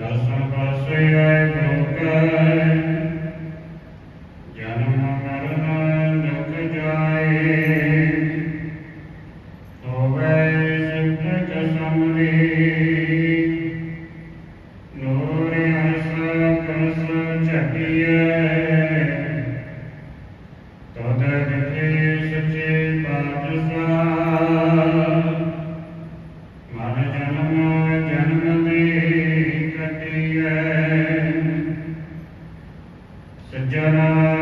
ਰਾਸਾਂ ਪਾਸੇ ਆਏ ਲੋਕਾਂ Jangan.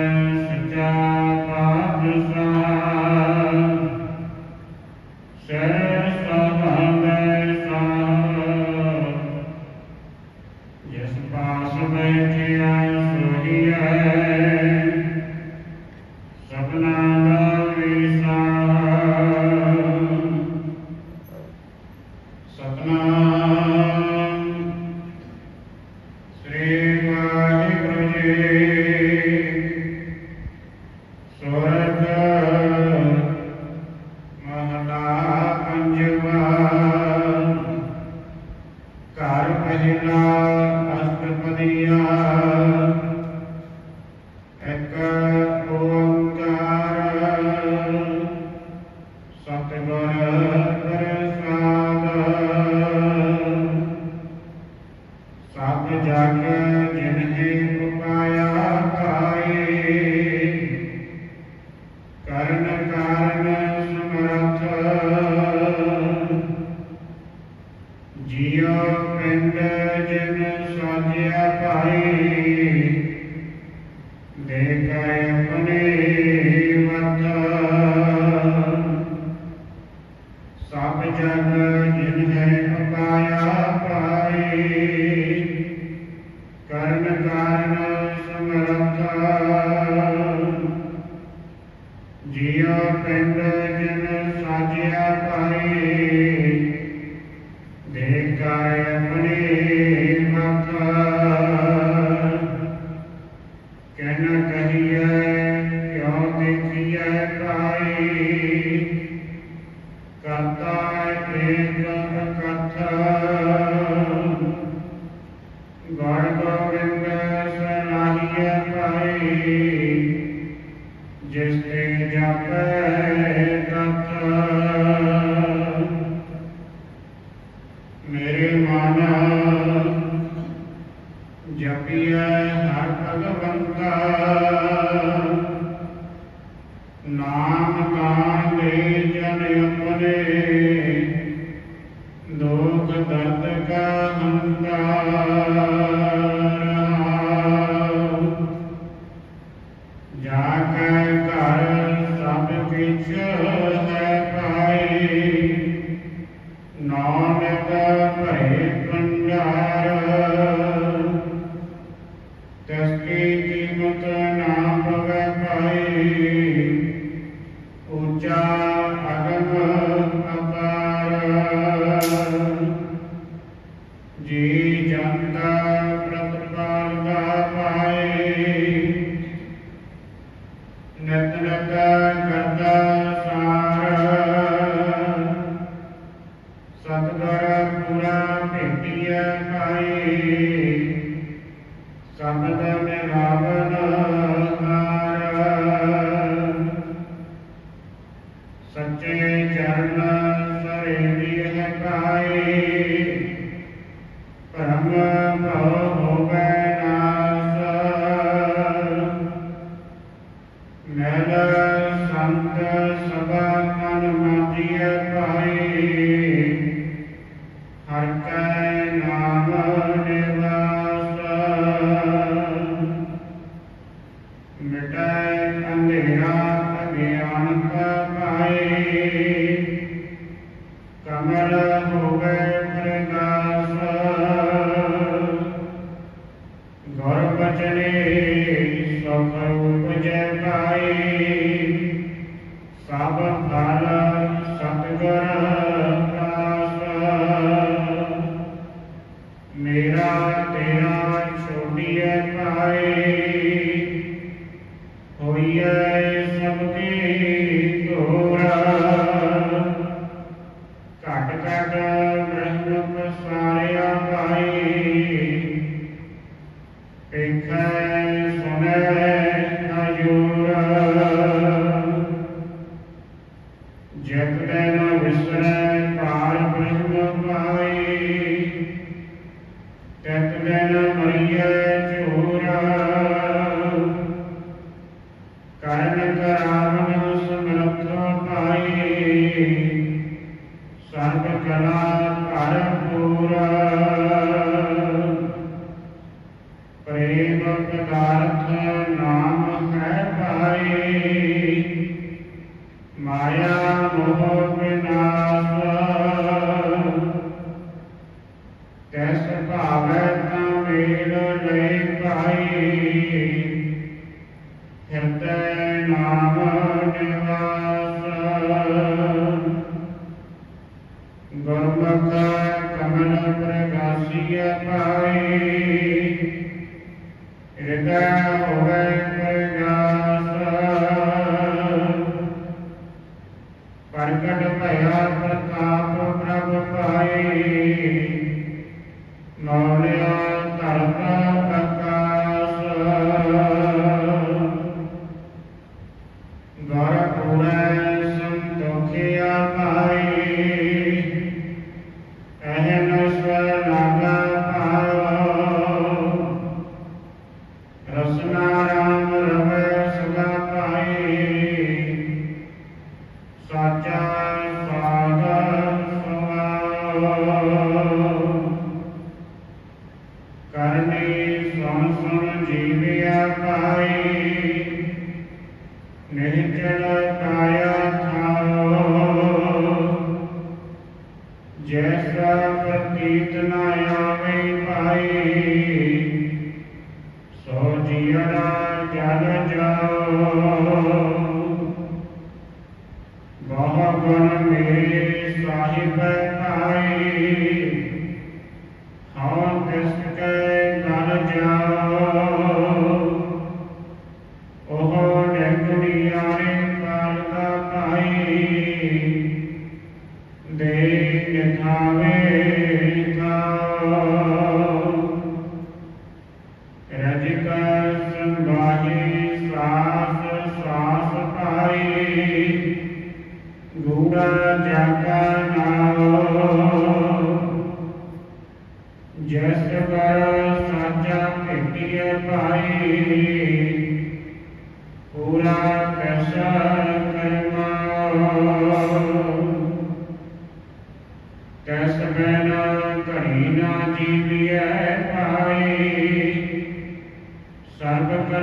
ਜਿਉ ਪਿੰਡ ਜਨ ਸਾਜਿਆ ਭਾਈ। ਨਾਮ ਕਾਂਦੇ ਜਨ ਅਪਨੇ Amen. Amen. ਨਾਮ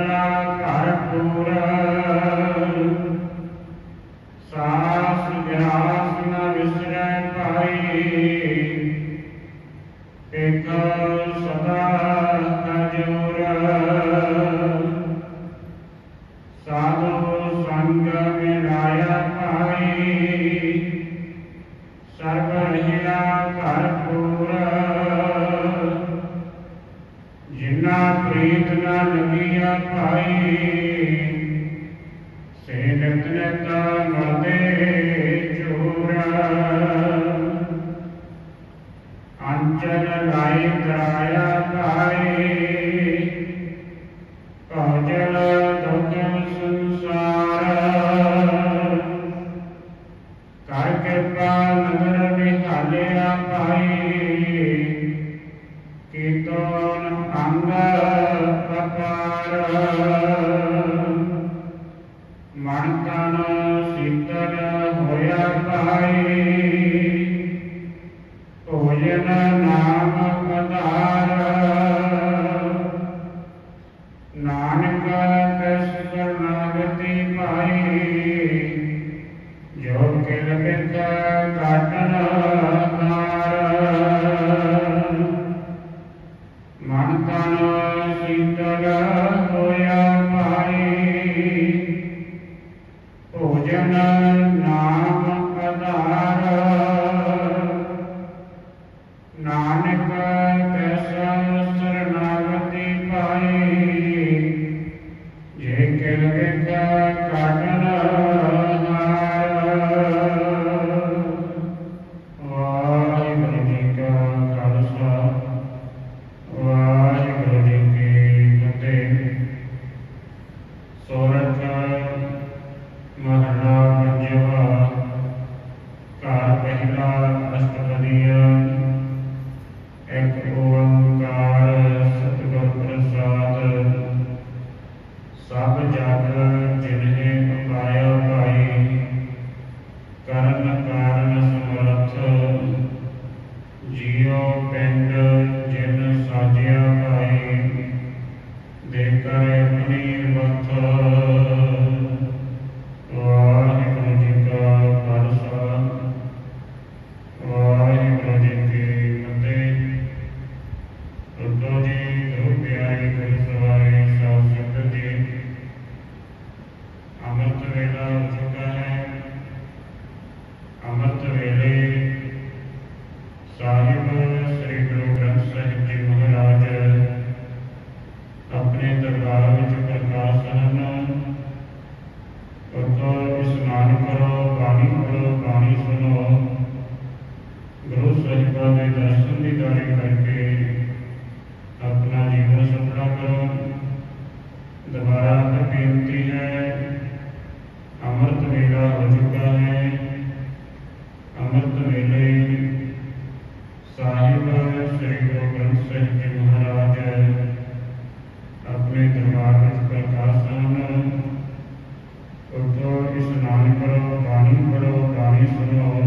ਘਰ ਪੂਰਾ ਅੰਮ੍ਰਿਤ करो दानी करो दानी सुनो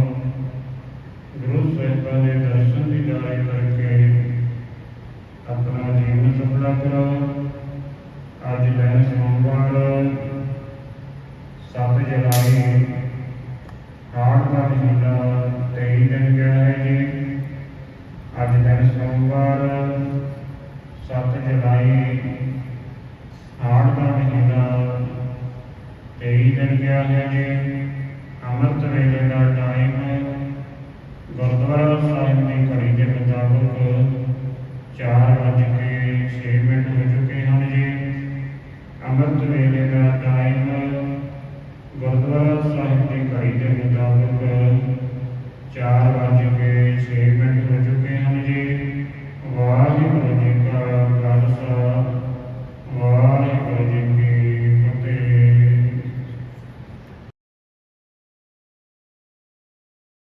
23 ਗਿਆ ਹੈ ਅੰਮ੍ਰਿਤ ਵੇਲੇ ਦਾ ਟਾਈਮ ਗੁਰਦੁਆਰਾ ਸਾਹਿਬ ਦੀ ਘੜੀ ਦੇ ਮੁਤਾਬਕ 4 ਵੱਜ ਕੇ 6 ਮਿੰਟ ਹੋ ਚੁੱਕੇ ਹਨ ਜੀ। ਅੰਮ੍ਰਿਤ ਵੇਲੇ ਦਾ ਟਾਈਮ ਗੁਰਦੁਆਰਾ ਸਾਹਿਬ ਦੀ ਘੜੀ ਦੇ ਮੁਤਾਬਕ 4 ਵੱਜ